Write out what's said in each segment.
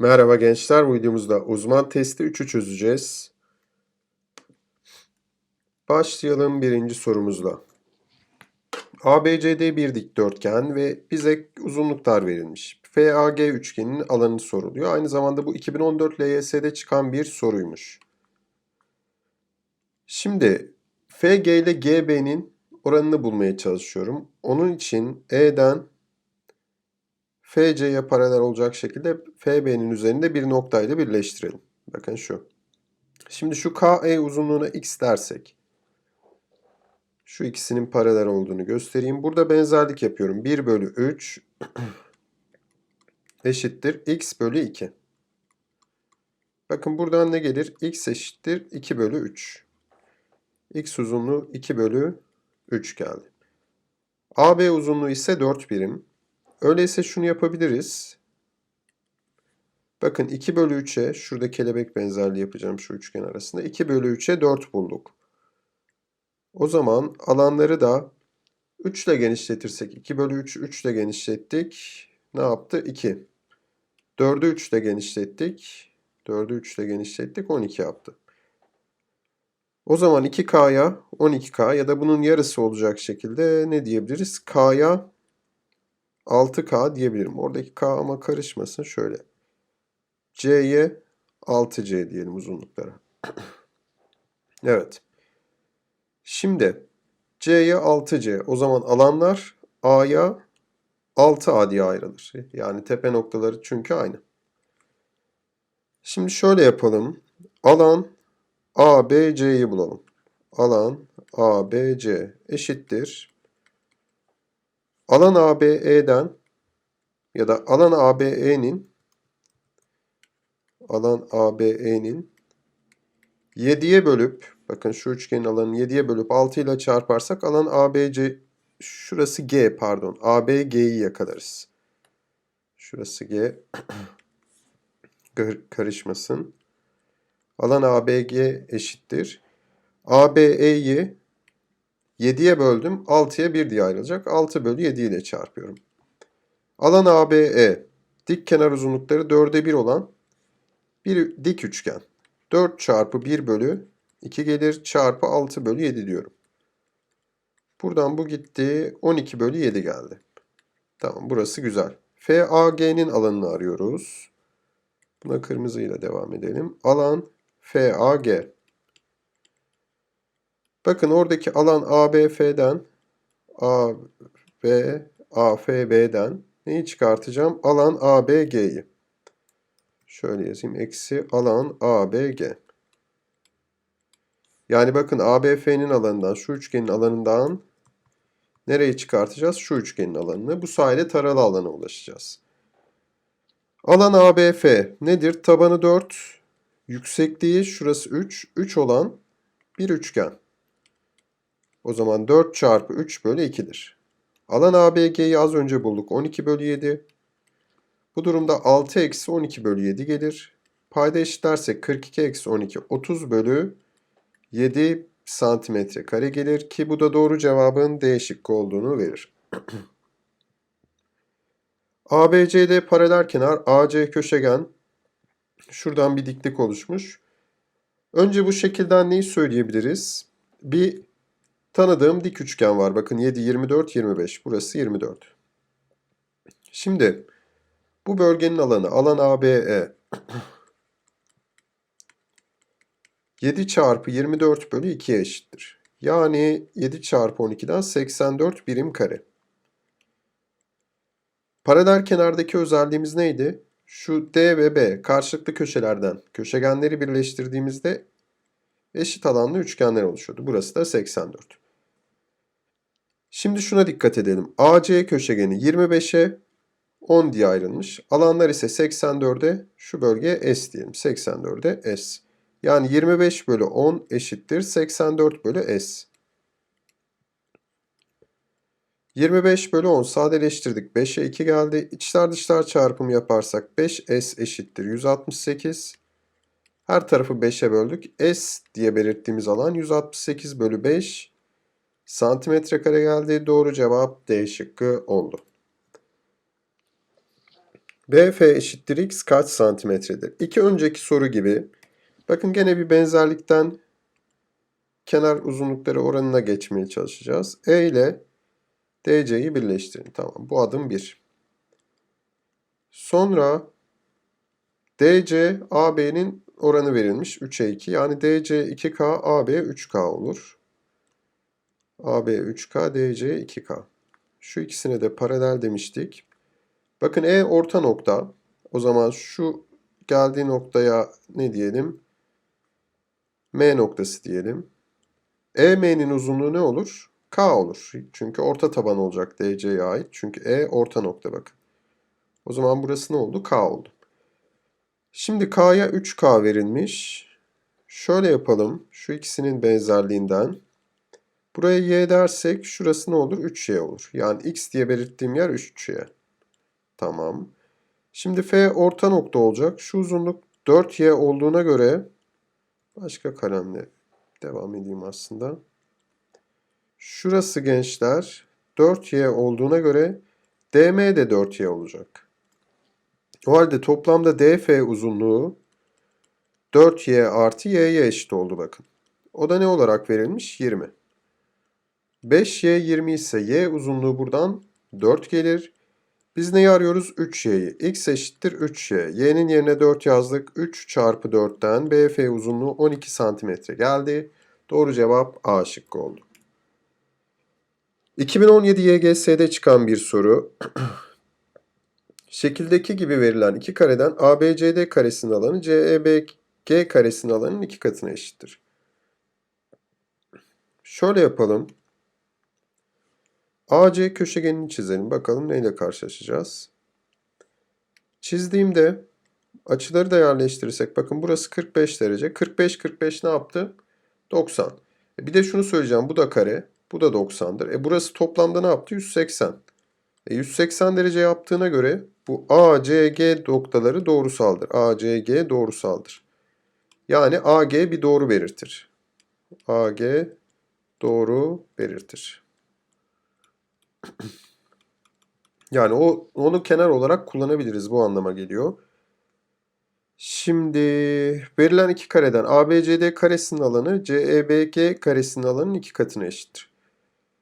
Merhaba gençler, bu videomuzda uzman testi 3'ü çözeceğiz. Başlayalım birinci sorumuzla. ABCD bir dikdörtgen ve bize uzunluklar verilmiş. FAG üçgeninin alanı soruluyor. Aynı zamanda bu 2014 LYS'de çıkan bir soruymuş. Şimdi FG ile GB'nin oranını bulmaya çalışıyorum. Onun için E'den FC'ye paralel olacak şekilde FB'nin üzerinde bir noktayla birleştirelim. Bakın şu. Şimdi şu KE uzunluğuna x dersek şu ikisinin paralel olduğunu göstereyim. Burada benzerlik yapıyorum. 1 bölü 3 eşittir x bölü 2. Bakın buradan ne gelir? x eşittir 2 bölü 3. x uzunluğu 2 bölü 3 geldi. AB uzunluğu ise 4 birim. Öyleyse şunu yapabiliriz. Bakın 2 bölü 3'e şurada kelebek benzerliği yapacağım şu üçgen arasında. 2 bölü 3'e 4 bulduk. O zaman alanları da 3 ile genişletirsek 2 bölü 3 3 ile genişlettik. Ne yaptı? 2. 4'ü 3 ile genişlettik. 4'ü 3 ile genişlettik. 12 yaptı. O zaman 2K'ya 12K ya da bunun yarısı olacak şekilde ne diyebiliriz? K'ya 6K diyebilirim. Oradaki K ama karışmasın. Şöyle. C'ye 6C diyelim uzunluklara. evet. Şimdi C'ye 6C. O zaman alanlar A'ya 6A diye ayrılır. Yani tepe noktaları çünkü aynı. Şimdi şöyle yapalım. Alan ABC'yi bulalım. Alan ABC eşittir. Alan ABE'den ya da alan ABE'nin alan ABE'nin 7'ye bölüp bakın şu üçgenin alanını 7'ye bölüp 6 ile çarparsak alan ABC şurası G pardon ABG'yi yakalarız. Şurası G karışmasın. Alan ABG eşittir. ABE'yi 7'ye böldüm. 6'ya 1 diye ayrılacak. 6 bölü 7 ile çarpıyorum. Alan ABE dik kenar uzunlukları 4'e 1 olan bir dik üçgen. 4 çarpı 1 bölü 2 gelir çarpı 6 bölü 7 diyorum. Buradan bu gitti. 12 bölü 7 geldi. Tamam burası güzel. FAG'nin alanını arıyoruz. Buna kırmızıyla devam edelim. Alan FAG. Bakın oradaki alan ABF'den AB AFB'den neyi çıkartacağım? Alan ABG'yi. Şöyle yazayım. Eksi alan ABG. Yani bakın ABF'nin alanından, şu üçgenin alanından nereyi çıkartacağız? Şu üçgenin alanını. Bu sayede taralı alana ulaşacağız. Alan ABF nedir? Tabanı 4, yüksekliği şurası 3, 3 olan bir üçgen. O zaman 4 çarpı 3 bölü 2'dir. Alan ABG'yi az önce bulduk. 12 bölü 7. Bu durumda 6 eksi 12 bölü 7 gelir. Payda eşitlersek 42 eksi 12 30 bölü 7 santimetre kare gelir ki bu da doğru cevabın D şıkkı olduğunu verir. ABCD paralel kenar, AC köşegen. Şuradan bir diklik oluşmuş. Önce bu şekilden neyi söyleyebiliriz? Bir tanıdığım dik üçgen var. Bakın 7, 24, 25. Burası 24. Şimdi bu bölgenin alanı, alan ABE 7 çarpı 24 bölü 2'ye eşittir. Yani 7 çarpı 12'den 84 birim kare. Paralel kenardaki özelliğimiz neydi? Şu D ve B karşılıklı köşelerden köşegenleri birleştirdiğimizde eşit alanlı üçgenler oluşuyordu. Burası da 84. Şimdi şuna dikkat edelim. AC köşegeni 25'e 10 diye ayrılmış. Alanlar ise 84'e şu bölge S diyelim. 84'e S. Yani 25 bölü 10 eşittir 84 bölü S. 25 bölü 10 sadeleştirdik. 5'e 2 geldi. İçler dışlar çarpımı yaparsak 5S eşittir 168. Her tarafı 5'e böldük. S diye belirttiğimiz alan 168 bölü 5 santimetre kare geldi. Doğru cevap D şıkkı oldu. BF eşittir x kaç santimetredir? İki önceki soru gibi. Bakın gene bir benzerlikten kenar uzunlukları oranına geçmeye çalışacağız. E ile DC'yi birleştirin. Tamam bu adım 1. Sonra DC AB'nin oranı verilmiş 3'e 2. Yani DC 2K AB 3K olur. AB 3K DC 2K. Şu ikisine de paralel demiştik. Bakın E orta nokta. O zaman şu geldiği noktaya ne diyelim? M noktası diyelim. EM'nin uzunluğu ne olur? K olur. Çünkü orta taban olacak DC'ye ait. Çünkü E orta nokta bakın. O zaman burası ne oldu? K oldu. Şimdi K'ya 3K verilmiş. Şöyle yapalım. Şu ikisinin benzerliğinden. Buraya Y dersek şurası ne olur? 3Y olur. Yani X diye belirttiğim yer 3Y. Tamam. Şimdi F orta nokta olacak. Şu uzunluk 4Y olduğuna göre başka kalemle devam edeyim aslında. Şurası gençler 4Y olduğuna göre DM de 4Y olacak. O halde toplamda DF uzunluğu 4Y artı Y'ye eşit oldu bakın. O da ne olarak verilmiş? 20. 5Y 20 ise Y uzunluğu buradan 4 gelir. Biz neyi arıyoruz? 3y'yi. x eşittir 3y. y'nin yerine 4 yazdık. 3 çarpı 4'ten BF uzunluğu 12 santimetre geldi. Doğru cevap A şıkkı oldu. 2017 YGS'de çıkan bir soru. Şekildeki gibi verilen iki kareden ABCD karesinin alanı CEBG karesinin alanının iki katına eşittir. Şöyle yapalım. AC köşegenini çizelim. Bakalım neyle karşılaşacağız. Çizdiğimde açıları da yerleştirirsek bakın burası 45 derece. 45 45 ne yaptı? 90. E bir de şunu söyleyeceğim. Bu da kare. Bu da 90'dır. E burası toplamda ne yaptı? 180. E 180 derece yaptığına göre bu ACG noktaları doğrusaldır. ACG doğrusaldır. Yani AG bir doğru belirtir. AG doğru belirtir. Yani o onu kenar olarak kullanabiliriz. Bu anlama geliyor. Şimdi verilen iki kareden ABCD karesinin alanı CEBG karesinin alanının iki katına eşittir.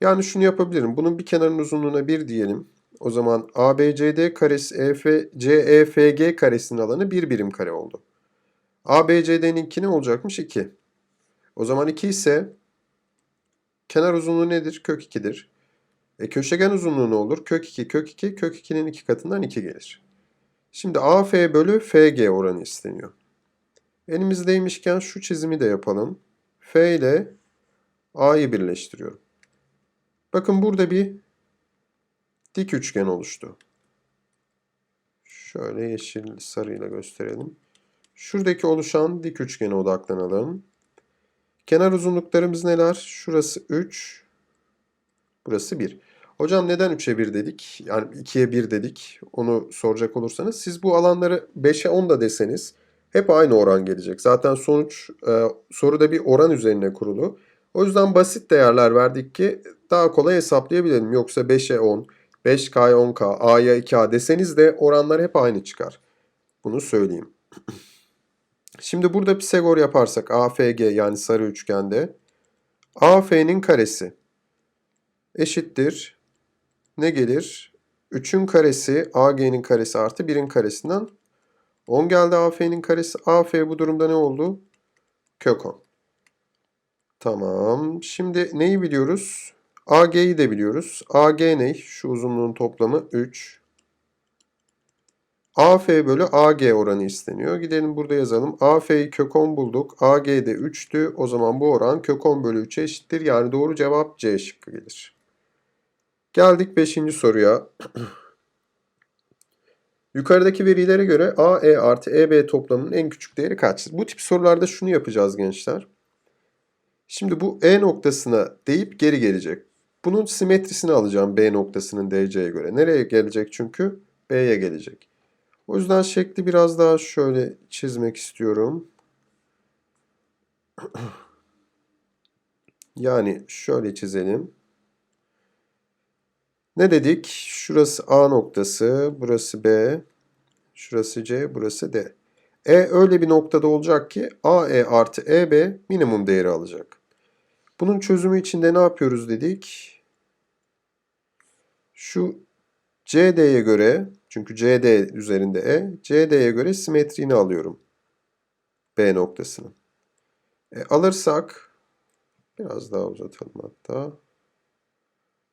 Yani şunu yapabilirim. Bunun bir kenarın uzunluğuna 1 diyelim. O zaman ABCD karesi EF, CEFG karesinin alanı 1 birim kare oldu. ABCD'nin 2 ne olacakmış? 2. O zaman 2 ise kenar uzunluğu nedir? Kök 2'dir. E, köşegen uzunluğu ne olur? Kök 2, kök 2, kök 2'nin 2 katından 2 gelir. Şimdi AF bölü FG oranı isteniyor. Elimizdeymişken şu çizimi de yapalım. F ile A'yı birleştiriyorum. Bakın burada bir dik üçgen oluştu. Şöyle yeşil sarıyla gösterelim. Şuradaki oluşan dik üçgene odaklanalım. Kenar uzunluklarımız neler? Şurası 3, burası 1. Hocam neden 3'e 1 dedik? Yani 2'ye 1 dedik. Onu soracak olursanız. Siz bu alanları 5'e 10 da deseniz hep aynı oran gelecek. Zaten sonuç e, soruda bir oran üzerine kurulu. O yüzden basit değerler verdik ki daha kolay hesaplayabilelim. Yoksa 5'e 10, 5K'ya 10K, A'ya 2A deseniz de oranlar hep aynı çıkar. Bunu söyleyeyim. Şimdi burada Pisagor yaparsak AFG yani sarı üçgende AF'nin karesi eşittir ne gelir? 3'ün karesi AG'nin karesi artı 1'in karesinden 10 geldi AF'nin karesi. AF bu durumda ne oldu? Kök 10. Tamam. Şimdi neyi biliyoruz? AG'yi de biliyoruz. AG ne? Şu uzunluğun toplamı 3. AF bölü AG oranı isteniyor. Gidelim burada yazalım. AF'yi kök 10 bulduk. AG de 3'tü. O zaman bu oran kök 10 bölü 3'e eşittir. Yani doğru cevap C şıkkı gelir. Geldik 5. soruya. Yukarıdaki verilere göre AE artı EB toplamının en küçük değeri kaçtır? Bu tip sorularda şunu yapacağız gençler. Şimdi bu E noktasına deyip geri gelecek. Bunun simetrisini alacağım B noktasının DC'ye göre. Nereye gelecek çünkü? B'ye gelecek. O yüzden şekli biraz daha şöyle çizmek istiyorum. Yani şöyle çizelim. Ne dedik? Şurası A noktası, burası B. Şurası C, burası D. E öyle bir noktada olacak ki AE artı EB minimum değeri alacak. Bunun çözümü için de ne yapıyoruz dedik? Şu CD'ye göre, çünkü CD üzerinde E, CD'ye göre simetriğini alıyorum. B noktasının. E, alırsak, biraz daha uzatalım hatta.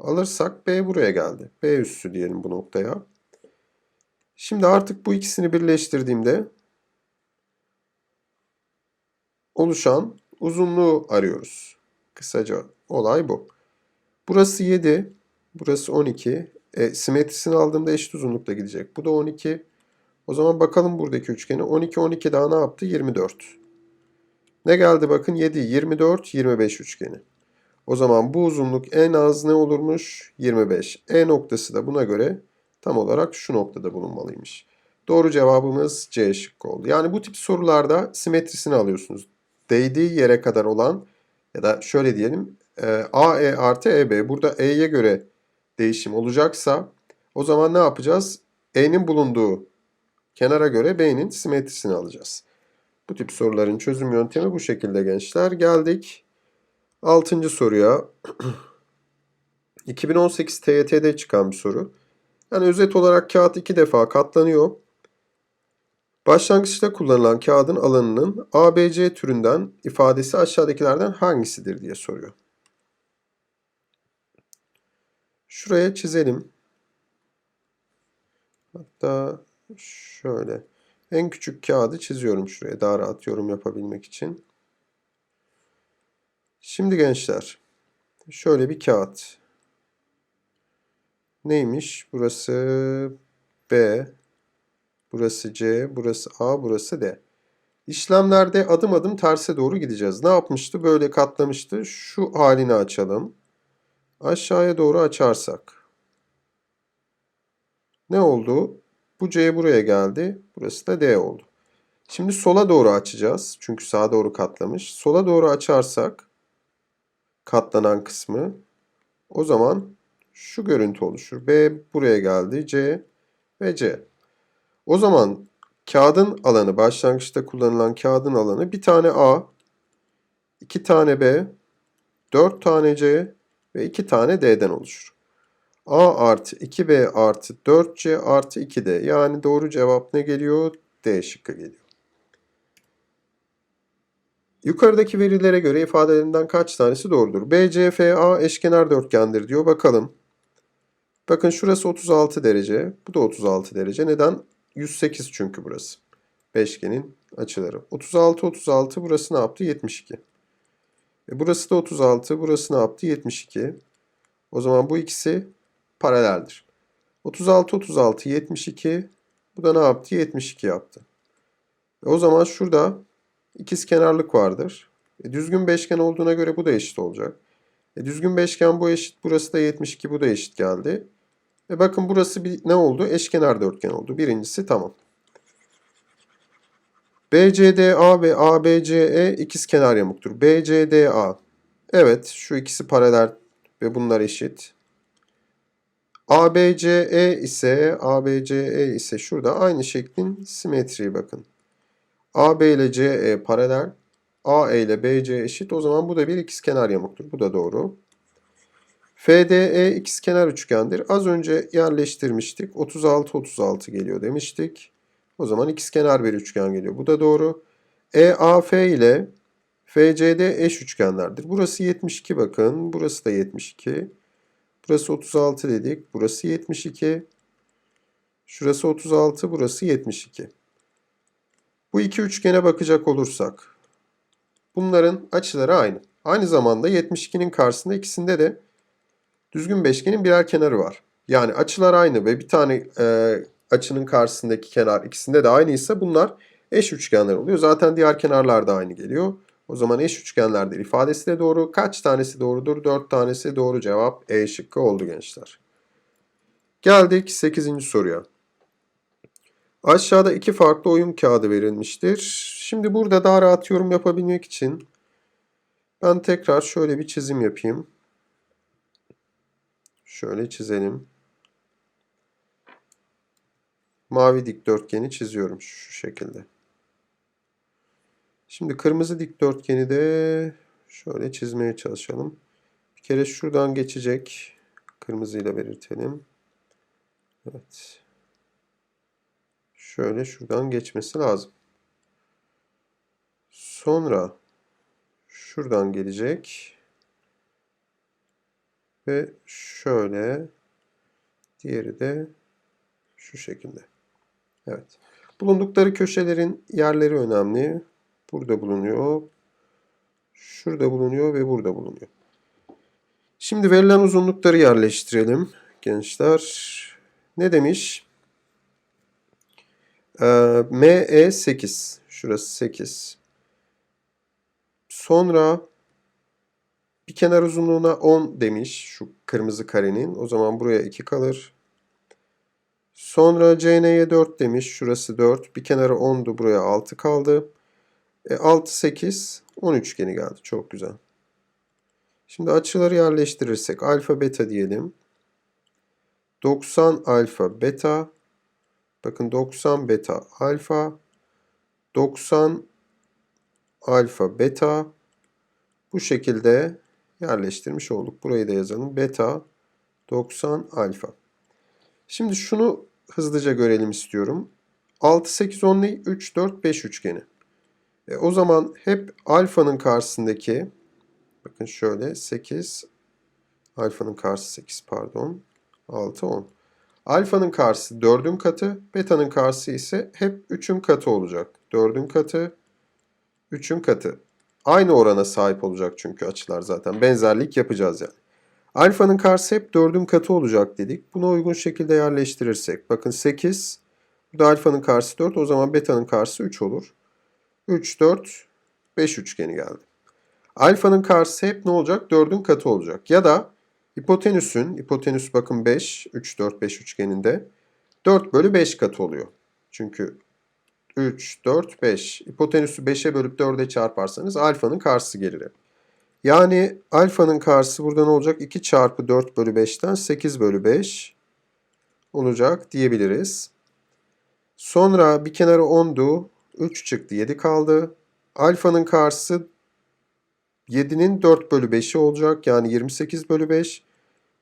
Alırsak B buraya geldi. B üssü diyelim bu noktaya. Şimdi artık bu ikisini birleştirdiğimde oluşan uzunluğu arıyoruz. Kısaca olay bu. Burası 7, burası 12. E, simetrisini aldığımda eşit uzunlukta gidecek. Bu da 12. O zaman bakalım buradaki üçgeni. 12, 12 daha ne yaptı? 24. Ne geldi bakın 7, 24, 25 üçgeni. O zaman bu uzunluk en az ne olurmuş? 25. E noktası da buna göre tam olarak şu noktada bulunmalıymış. Doğru cevabımız C şıkkı oldu. Yani bu tip sorularda simetrisini alıyorsunuz. Değdiği yere kadar olan ya da şöyle diyelim AE artı EB. Burada E'ye göre değişim olacaksa o zaman ne yapacağız? E'nin bulunduğu kenara göre B'nin simetrisini alacağız. Bu tip soruların çözüm yöntemi bu şekilde gençler. Geldik Altıncı soruya 2018 TYT'de çıkan bir soru. Yani özet olarak kağıt iki defa katlanıyor. Başlangıçta kullanılan kağıdın alanının ABC türünden ifadesi aşağıdakilerden hangisidir diye soruyor. Şuraya çizelim. Hatta şöyle. En küçük kağıdı çiziyorum şuraya daha rahat yorum yapabilmek için. Şimdi gençler şöyle bir kağıt. Neymiş? Burası B, burası C, burası A, burası D. İşlemlerde adım adım terse doğru gideceğiz. Ne yapmıştı? Böyle katlamıştı. Şu halini açalım. Aşağıya doğru açarsak. Ne oldu? Bu C buraya geldi. Burası da D oldu. Şimdi sola doğru açacağız. Çünkü sağa doğru katlamış. Sola doğru açarsak katlanan kısmı. O zaman şu görüntü oluşur. B buraya geldi. C ve C. O zaman kağıdın alanı, başlangıçta kullanılan kağıdın alanı bir tane A, iki tane B, dört tane C ve iki tane D'den oluşur. A artı 2B artı 4C artı 2D. Yani doğru cevap ne geliyor? D şıkkı geliyor. Yukarıdaki verilere göre ifadelerinden kaç tanesi doğrudur? BCFA eşkenar dörtgendir diyor. Bakalım. Bakın şurası 36 derece. Bu da 36 derece. Neden? 108 çünkü burası. Beşgenin açıları. 36 36 burası ne yaptı? 72. E burası da 36. Burası ne yaptı? 72. O zaman bu ikisi paraleldir. 36 36 72. Bu da ne yaptı? 72 yaptı. E o zaman şurada ikiz kenarlık vardır. E, düzgün beşgen olduğuna göre bu da eşit olacak. E, düzgün beşgen bu eşit. Burası da 72. Bu da eşit geldi. E bakın burası bir ne oldu? Eşkenar dörtgen oldu. Birincisi tamam. BCDA ve ABCE ikiz kenar yamuktur. BCDA. Evet şu ikisi paralel ve bunlar eşit. ABCE ise ABCE ise şurada aynı şeklin simetriği bakın. AB ile CE paralel. AE ile BC eşit. O zaman bu da bir ikizkenar yamuktur. Bu da doğru. FDE ikizkenar üçgendir. Az önce yerleştirmiştik. 36 36 geliyor demiştik. O zaman ikizkenar bir üçgen geliyor. Bu da doğru. EAF ile FCD eş üçgenlerdir. Burası 72 bakın. Burası da 72. Burası 36 dedik. Burası 72. Şurası 36. Burası 72. Bu iki üçgene bakacak olursak bunların açıları aynı. Aynı zamanda 72'nin karşısında ikisinde de düzgün beşgenin birer kenarı var. Yani açılar aynı ve bir tane e, açının karşısındaki kenar ikisinde de aynıysa bunlar eş üçgenler oluyor. Zaten diğer kenarlar da aynı geliyor. O zaman eş üçgenlerdir ifadesi de doğru. Kaç tanesi doğrudur? 4 tanesi doğru cevap E şıkkı oldu gençler. Geldik 8. soruya. Aşağıda iki farklı oyun kağıdı verilmiştir. Şimdi burada daha rahat yorum yapabilmek için ben tekrar şöyle bir çizim yapayım. Şöyle çizelim. mavi dikdörtgeni çiziyorum şu şekilde. Şimdi kırmızı dikdörtgeni de şöyle çizmeye çalışalım. Bir kere şuradan geçecek. Kırmızıyla belirtelim. Evet. Şöyle şuradan geçmesi lazım. Sonra şuradan gelecek. Ve şöyle diğeri de şu şekilde. Evet. Bulundukları köşelerin yerleri önemli. Burada bulunuyor. Şurada bulunuyor ve burada bulunuyor. Şimdi verilen uzunlukları yerleştirelim gençler. Ne demiş? Ee, ME 8. Şurası 8. Sonra bir kenar uzunluğuna 10 demiş şu kırmızı karenin. O zaman buraya 2 kalır. Sonra CN'ye 4 demiş. Şurası 4. Bir kenarı 10'du. Buraya 6 kaldı. E, 6, 8, 10 üçgeni geldi. Çok güzel. Şimdi açıları yerleştirirsek alfa beta diyelim. 90 alfa beta. Bakın 90 beta alfa. 90 alfa beta. Bu şekilde yerleştirmiş olduk. Burayı da yazalım. Beta 90 alfa. Şimdi şunu hızlıca görelim istiyorum. 6, 8, 10 ne? 3, 4, 5 üçgeni. E, o zaman hep alfanın karşısındaki bakın şöyle 8 alfanın karşısı 8 pardon 6 10. Alfanın karşısı 4'ün katı, beta'nın karşısı ise hep 3'ün katı olacak. 4'ün katı, 3'ün katı. Aynı orana sahip olacak çünkü açılar zaten. Benzerlik yapacağız yani. Alfanın karşısı hep 4'ün katı olacak dedik. Buna uygun şekilde yerleştirirsek. Bakın 8. Bu da alfanın karşısı 4. O zaman beta'nın karşısı 3 olur. 3, 4, 5 üçgeni geldi. Alfanın karşısı hep ne olacak? 4'ün katı olacak. Ya da hipotenüsün, hipotenüs bakın 5, 3, 4, 5 üçgeninde 4 bölü 5 katı oluyor. Çünkü 3, 4, 5. Hipotenüsü 5'e bölüp 4'e çarparsanız alfanın karşısı gelir. Yani alfanın karşısı burada ne olacak? 2 çarpı 4 bölü 5'ten 8 bölü 5 olacak diyebiliriz. Sonra bir kenarı 10'du. 3 çıktı 7 kaldı. Alfanın karşısı 7'nin 4 bölü 5'i olacak. Yani 28 bölü 5.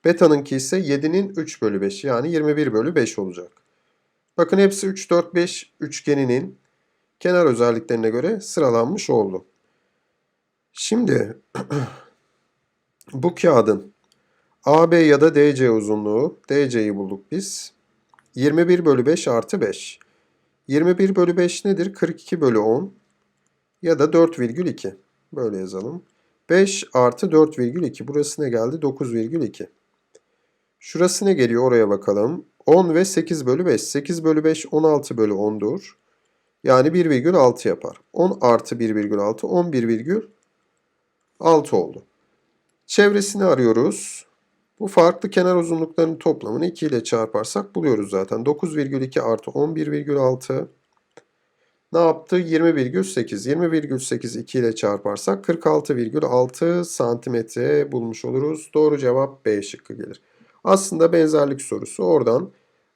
Beta'nınki ise 7'nin 3 bölü 5'i yani 21 bölü 5 olacak. Bakın hepsi 3, 4, 5 üçgeninin kenar özelliklerine göre sıralanmış oldu. Şimdi bu kağıdın AB ya da DC uzunluğu, DC'yi bulduk biz. 21 bölü 5 artı 5. 21 bölü 5 nedir? 42 bölü 10 ya da 4,2. Böyle yazalım. 5 artı 4,2. Burası ne geldi? 9,2. Şurası ne geliyor? Oraya bakalım. 10 ve 8 bölü 5. 8 bölü 5 16 bölü 10'dur. Yani 1,6 yapar. 10 artı 1,6 11,6 oldu. Çevresini arıyoruz. Bu farklı kenar uzunluklarının toplamını 2 ile çarparsak buluyoruz zaten. 9,2 artı 11,6 ne yaptı? 20,8. 20,8 2 ile çarparsak 46,6 santimetre bulmuş oluruz. Doğru cevap B şıkkı gelir. Aslında benzerlik sorusu oradan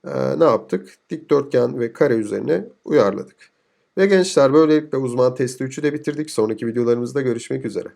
e, ne yaptık? Dikdörtgen ve kare üzerine uyarladık. Ve gençler böylelikle uzman testi 3'ü de bitirdik. Sonraki videolarımızda görüşmek üzere.